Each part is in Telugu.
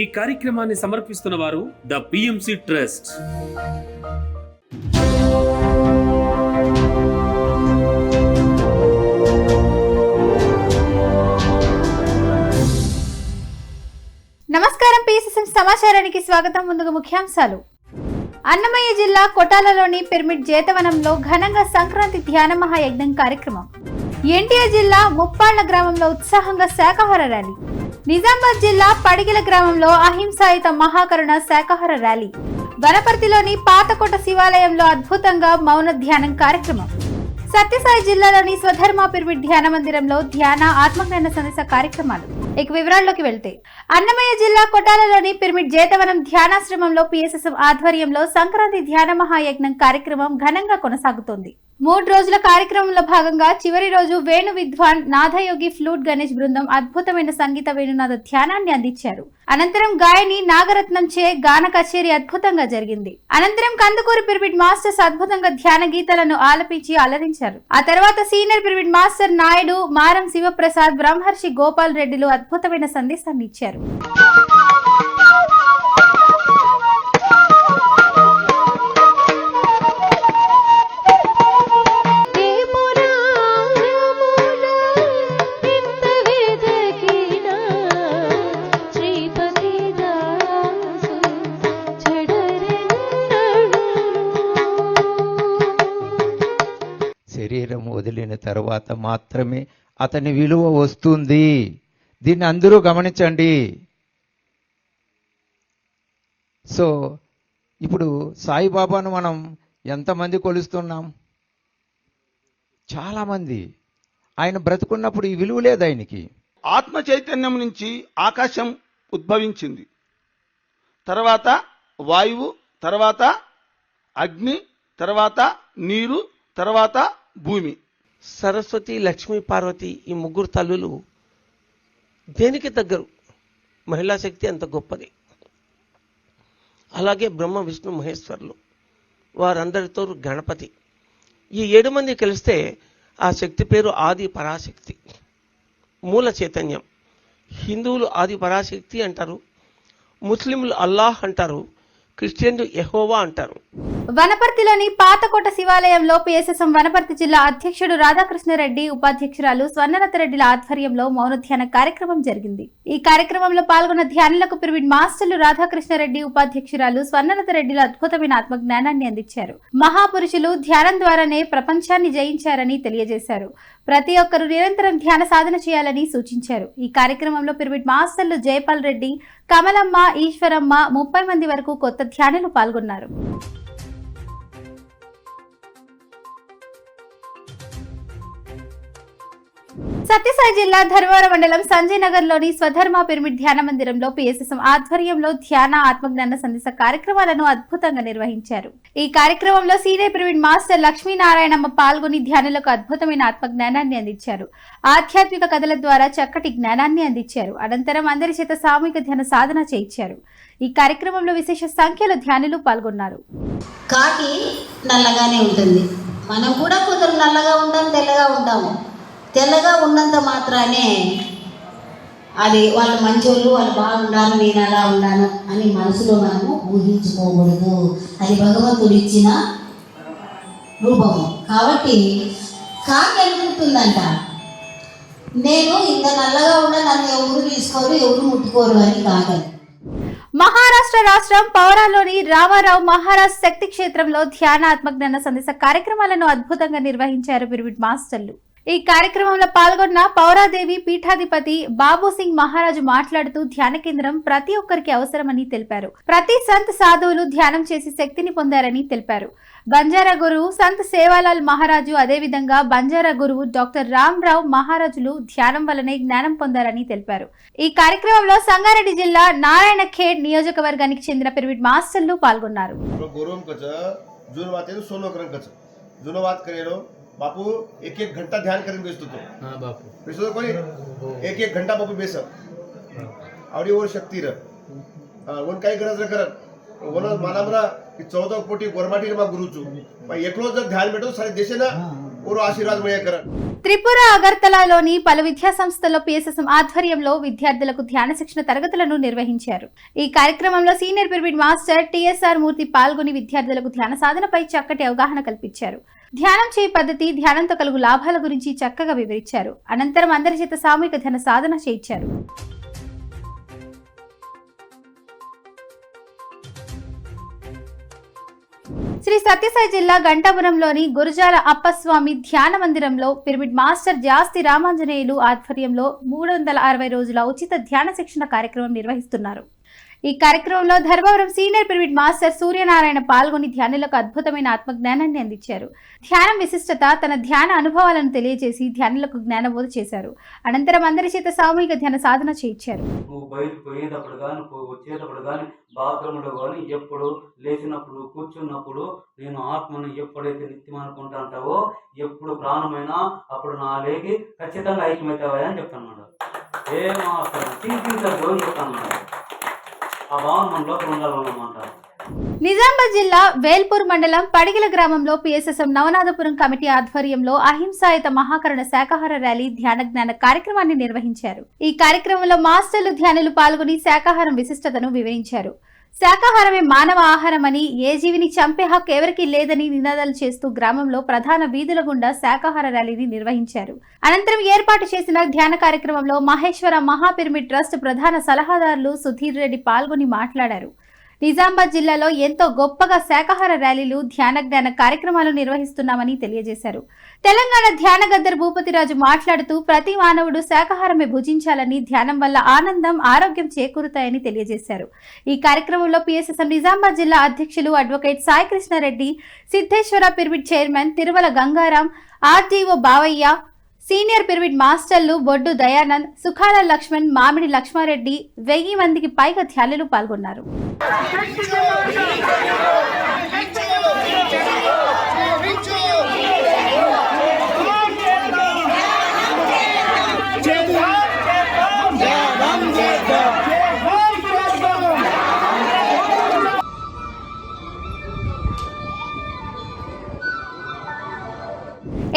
ఈ కార్యక్రమాన్ని సమర్పిస్తున్న వారు ద పిఎంసి ట్రస్ట్ నమస్కారం పిఎస్ఎస్ఎం సమాచారానికి స్వాగతం. ముందుగా ముఖ్యాంశాలు. అన్నమయ్య జిల్లా కొటాలలోని పిరమిడ్ జేతవనంలో ఘనంగా సంక్రాంతి ధ్యాన మహాయజ్ఞం కార్యక్రమం. ఎన్టీఆర్ జిల్లా ముప్పాళ్ళ గ్రామంలో ఉత్సాహంగా శాకాహార ర్యాలీ. నిజామాబాద్ జిల్లా పడిగిల గ్రామంలో అహింసాయుత మహాకరుణ శాకాహార ర్యాలీ. వనపర్తిలోని పాతకోట శివాలయంలో అద్భుతంగా మౌన ధ్యానం కార్యక్రమం. సత్యసాయి జిల్లాలోని స్వధర్మ పిరమిడ్ ధ్యాన మందిరంలో ధ్యాన ఆత్మజ్ఞాన సందేశ కార్యక్రమాలు. ఇక వివరాల్లోకి వెళ్తే అన్నమయ్య జిల్లా కొటాలలోని పిరమిడ్ జేతవనం ధ్యానాశ్రమంలో పిఎస్ఎస్ఎం ఆధ్వర్యంలో సంక్రాంతి ధ్యాన మహాయజ్ఞం కార్యక్రమం ఘనంగా కొనసాగుతోంది. మూడు రోజుల కార్యక్రమంలో భాగంగా చివరి రోజు వేణు విద్వాన్ నాథయోగి ఫ్లూట్ గణేష్ బృందం అద్భుతమైన సంగీత వేణునాథ ధ్యానాన్ని అందించారు. అనంతరం గాయని నాగరత్నం చే గాన కచేరీ అద్భుతంగా జరిగింది. అనంతరం కందుకూరి పిరమిడ్ మాస్టర్స్ అద్భుతంగా ధ్యాన గీతాలను ఆలపించి అలరించారు. ఆ తర్వాత సీనియర్ పిరమిడ్ మాస్టర్ నాయుడు మారం శివప్రసాద్ బ్రహ్మర్షి గోపాల్ రెడ్డిలు అద్భుతమైన సందేశాన్ని ఇచ్చారు. తర్వాత మాత్రమే అతని విలువ వస్తుంది. దీన్ని అందరూ గమనించండి. సో ఇప్పుడు సాయిబాబాను మనం ఎంతమంది కొలుస్తున్నాం? చాలామంది. ఆయన బ్రతుకున్నప్పుడు ఈ విలువ లేదు ఆయనకి. ఆత్మ చైతన్యం నుంచి ఆకాశం ఉద్భవించింది. తర్వాత వాయువు తర్వాత అగ్ని తర్వాత నీరు తర్వాత భూమి. సరస్వతి లక్ష్మీ పార్వతి ఈ ముగ్గురు తల్లులు దేనికి దగ్గరు మహిళా శక్తి అంత గొప్పది. అలాగే బ్రహ్మ విష్ణు మహేశ్వరులు వారందరితో గణపతి. ఈ ఏడు మంది కలిస్తే ఆ శక్తి పేరు ఆది పరాశక్తి. మూల చైతన్యం. హిందువులు ఆది పరాశక్తి అంటారు. ముస్లింలు అల్లాహ్ అంటారు. క్రిస్టియన్లు ఎహోవా అంటారు. వనపర్తిలోని పాతకోట శివాలయంలో పిఎస్ఎస్ఎం వనపర్తి జిల్లా అధ్యక్షుడు రాధాకృష్ణారెడ్డి ఉపాధ్యక్షురాలు స్వర్ణలతారెడ్డిల ఆధ్వర్యంలో మౌన ధ్యాన కార్యక్రమం జరిగింది. ఈ కార్యక్రమంలో పాల్గొన్న ధ్యానులకు పిరిమిడ్ మాస్టర్లు రాధాకృష్ణారెడ్డి ఉపాధ్యక్షురాలు స్వర్ణలతారెడ్డిలు అద్భుతమైన ఆత్మజ్ఞానాన్ని అందించారు. మహాపురుషులు ధ్యానం ద్వారానే ప్రపంచాన్ని జయించారని తెలియజేశారు. ప్రతి ఒక్కరూ నిరంతరం ధ్యాన సాధన చేయాలని సూచించారు. ఈ కార్యక్రమంలో పిరమిడ్ మాస్టర్లు జయపాల్ రెడ్డి కమలమ్మ ఈశ్వరమ్మ ముప్పై మంది వరకు కొత్త ధ్యానులు పాల్గొన్నారు. సత్యసాయి జిల్లా ధర్మవరం మండలం సంజయ్ నగర్లోని స్వధర్మ పిరమిడ్ ధ్యాన మందిరంలో పిఎస్ఎస్ఎం ఆధ్వర్యంలో ధ్యాన ఆత్మజ్ఞాన సందేశ కార్యక్రమాలను అద్భుతంగా నిర్వహించారు. ఈ కార్యక్రమంలో సీనియర్ పిరమిడ్ మాస్టర్ లక్ష్మీనారాయణమ్మ పాల్గొని ధ్యానులకు అద్భుతమైన ఆత్మజ్ఞానాన్ని అందించారు. ఆధ్యాత్మిక కథల ద్వారా చక్కటి జ్ఞానాన్ని అందించారు. అనంతరం అందరి చేత సామూహిక ధ్యాన సాధన చేయించారు. ఈ కార్యక్రమంలో విశేష సంఖ్యలో ధ్యానులు పాల్గొన్నారు. కాకి నల్లగానే ఉంటుంది. మనం కూడా కొందరు నల్లగా ఉంటాం తెల్లగా ఉంటాము తెల్లగా ఉన్నంత మాత్రానే అది వాళ్ళు మంచోళ్ళు వాళ్ళు బాగున్నారు నేను అలా ఉన్నాను అని మనసులో మనము ఊహించుకోకూడదు. అది భగవంతుడు ఇచ్చిన రూపము. కాబట్టి కాకి అనుకుంటుందంట నేను ఇంత నల్లగా ఉన్న నన్ను ఎవరు తీసుకోరు ఎవరు ముట్టుకోరు అని కాకని మహారాష్ట్ర రాష్ట్రం పౌరాలోని రామారావు మహారాజ్ శక్తి క్షేత్రంలో ధ్యాన ఆత్మజ్ఞాన సందేశ కార్యక్రమాలను అద్భుతంగా నిర్వహించారు పిరమిడ్ మాస్టర్లు. ఈ కార్యక్రమంలో పాల్గొన్న పౌరాదేవి పీఠాధిపతి బాబు సింగ్ మహారాజు మాట్లాడుతూ ధ్యాన కేంద్రం ప్రతి ఒక్కరికి అవసరమని తెలిపారు. ప్రతి సంత్ సాధువులు ధ్యానం చేసి శక్తిని పొందారని తెలిపారు. బంజారా గురువు సంత్ సేవాలాల్ మహారాజు అదేవిధంగా బంజారా గురువు డాక్టర్ రామ్ రావు మహారాజులు ధ్యానం వల్లనే జ్ఞానం పొందారని తెలిపారు. ఈ కార్యక్రమంలో సంగారెడ్డి జిల్లా నారాయణ ఖేడ్ నియోజకవర్గానికి చెందిన పిరమిడ్ మాస్టర్లు పాల్గొన్నారు. बापू एक एक घंटा ध्यान करून बेसतो तो. हा बापू. तो कोणी? एक एक घंटा बापू बेस आवडी ओर शक्ती र ओन काही गरज न करत. ओन मला म्हणा की चौदा कोटी गोरमाटी मा गुरुचू एकलो जर ध्यान भेटो सारे देशे ना आशीर्वाद मिळे करत. త్రిపుర అగర్తలాలోని పలు విద్యా సంస్థల్లో పిఎస్ఎస్ఎం ఆధ్వర్యంలో విద్యార్థులకు ధ్యాన శిక్షణ తరగతులను నిర్వహించారు. ఈ కార్యక్రమంలో senior pyramid master T S R Murthy పాల్గొని విద్యార్థులకు ధ్యాన సాధనపై చక్కటి అవగాహన కల్పించారు. ధ్యానం చేయ పద్ధతి ధ్యానంతో కలుగు లాభాల గురించి చక్కగా వివరించారు. అనంతరం అందరి చేత సామూహిక ధ్యాన సాధన చేయించారు. శ్రీ సత్యసాయి జిల్లా గంటాపురంలోని గురుజాల అప్పస్వామి ధ్యాన మందిరంలో పిరమిడ్ మాస్టర్ జాస్తి రామాంజనేయులు ఆధ్వర్యంలో మూడు వందల అరవై రోజుల ఉచిత ధ్యాన శిక్షణ కార్యక్రమం నిర్వహిస్తున్నారు. ఈ కార్యక్రమంలో Dharmavaram senior pyramid master Suryanarayana పాల్గొని ధ్యానులకు అద్భుతమైన ఆత్మజ్ఞానాన్ని అందించారు ధ్యానం విశిష్టత తన ధ్యాన అనుభవాలను తెలియజేసి ధ్యానులకు జ్ఞానబోధ చేశారు అనంతరం అందరి చేత సామూహిక ధ్యాన సాధన చేయించారు పోయేటప్పుడు కానీ వచ్చేటప్పుడు కానీ బాత్రూంలో కానీ ఎప్పుడు లేచినప్పుడు కూర్చున్నప్పుడు నేను ఆత్మను ఎప్పుడైతే నిత్యం అనుకుంటాంటావో ఎప్పుడు ప్రాణమైనా అప్పుడు నా లేకి ఖచ్చితంగా ఐక్యమవుతావా అని చెప్తాను ఏం అసలు చింతించద్దు అని చెప్తాను ఆ భావన మన లోపల ఉండాలన్నమాట నిజామాబాద్ జిల్లా వేల్పూర్ మండలం పడిగిల గ్రామంలో పిఎస్ఎస్ఎం నవనాథపురం కమిటీ ఆధ్వర్యంలో అహింసాయుత మహాకరణ శాకాహార ర్యాలీ ధ్యాన జ్ఞాన కార్యక్రమాన్ని నిర్వహించారు. ఈ కార్యక్రమంలో మాస్టర్లు ధ్యానులు పాల్గొని శాకాహారం విశిష్టతను వివరించారు. శాకాహారమే మానవ ఆహారమని ఏ జీవిని చంపే హక్కు ఎవరికీ లేదని నినాదాలు చేస్తూ గ్రామంలో ప్రధాన వీధుల గుండా శాకాహార ర్యాలీని నిర్వహించారు. అనంతరం ఏర్పాటు చేసిన ధ్యాన కార్యక్రమంలో మహేశ్వర మహాపిరమిడ్ ట్రస్ట్ ప్రధాన సలహాదారులు సుధీర్ రెడ్డి పాల్గొని మాట్లాడారు. నిజామాబాద్ జిల్లాలో ఎంతో గొప్పగా శాకాహార ర్యాలీలు ధ్యాన జ్ఞాన కార్యక్రమాలు నిర్వహిస్తున్నామని తెలియజేశారు. తెలంగాణ ధ్యాన గద్దర్ భూపతిరాజు మాట్లాడుతూ ప్రతి మానవుడు శాకాహారమే భుజించాలని ధ్యానం వల్ల ఆనందం ఆరోగ్యం చేకూరుతాయని తెలియజేశారు. ఈ కార్యక్రమంలో పిఎస్ఎస్ఎం నిజామాబాద్ జిల్లా అధ్యక్షులు advocate Sai Krishnareddy Siddheswara pyramid chairman Tirumala Gangaram RDO Bavayya senior pyramid మాస్టర్లు బొడ్డు దయానంద్ సుఖాల లక్ష్మణ్ మామిడి లక్ష్మారెడ్డి వెయ్యి మందికి పైగా ధ్యానులు పాల్గొన్నారు.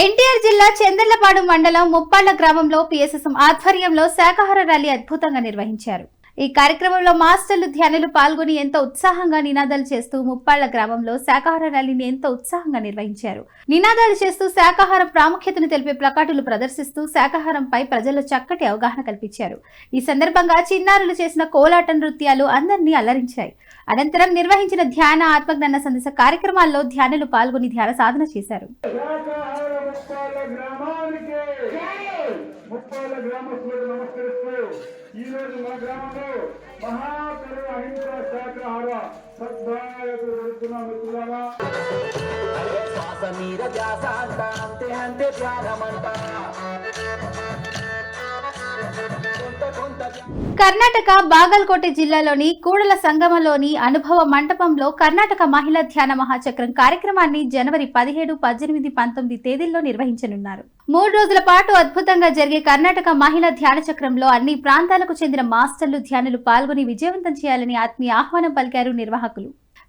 ఎన్టీఆర్ జిల్లా చందర్లపాడు మండలం ముప్పాళ్ళ గ్రామంలో పిఎస్ఎస్ఎం ఆధ్వర్యంలో శాకాహార ర్యాలీ అద్భుతంగా నిర్వహించారు. ఈ కార్యక్రమంలో మాస్టర్లు ధ్యానులు పాల్గొని ఎంతో ఉత్సాహంగా నినాదాలు చేస్తూ ముప్పాళ్ళ గ్రామంలో శాకాహార ర్యాలీని ఎంతో ఉత్సాహంగా నిర్వహించారు. నినాదాలు చేస్తూ శాకాహార ప్రాముఖ్యతను తెలిపే ప్లకార్డులు ప్రదర్శిస్తూ శాకాహారంపై ప్రజల్లో చక్కటి అవగాహన కల్పించారు. ఈ సందర్భంగా చిన్నారులు చేసిన కోలాట నృత్యాలు అందరినీ అలరించాయి. అనంతరం నిర్వహించిన ధ్యాన ఆత్మజ్ఞాన సందేశ కార్యక్రమాల్లో ధ్యానులు పాల్గొని ధ్యాన సాధన చేశారు. మిత్రులారా. కర్ణాటక బాగల్కోట జిల్లాలోని కూడల సంగమలోని అనుభవ మంటపంలో కర్ణాటక మహిళా ధ్యాన మహాచక్రం కార్యక్రమాన్ని జనవరి పదిహేడు పద్దెనిమిది పంతొమ్మిది తేదీల్లో నిర్వహించనున్నారు. మూడు రోజుల పాటు అద్భుతంగా జరిగే కర్ణాటక మహిళా ధ్యాన చక్రంలో అన్ని ప్రాంతాలకు చెందిన మాస్టర్లు ధ్యానులు పాల్గొని విజయవంతం చేయాలని ఆత్మీయ ఆహ్వానం పలికారు నిర్వాహకులు.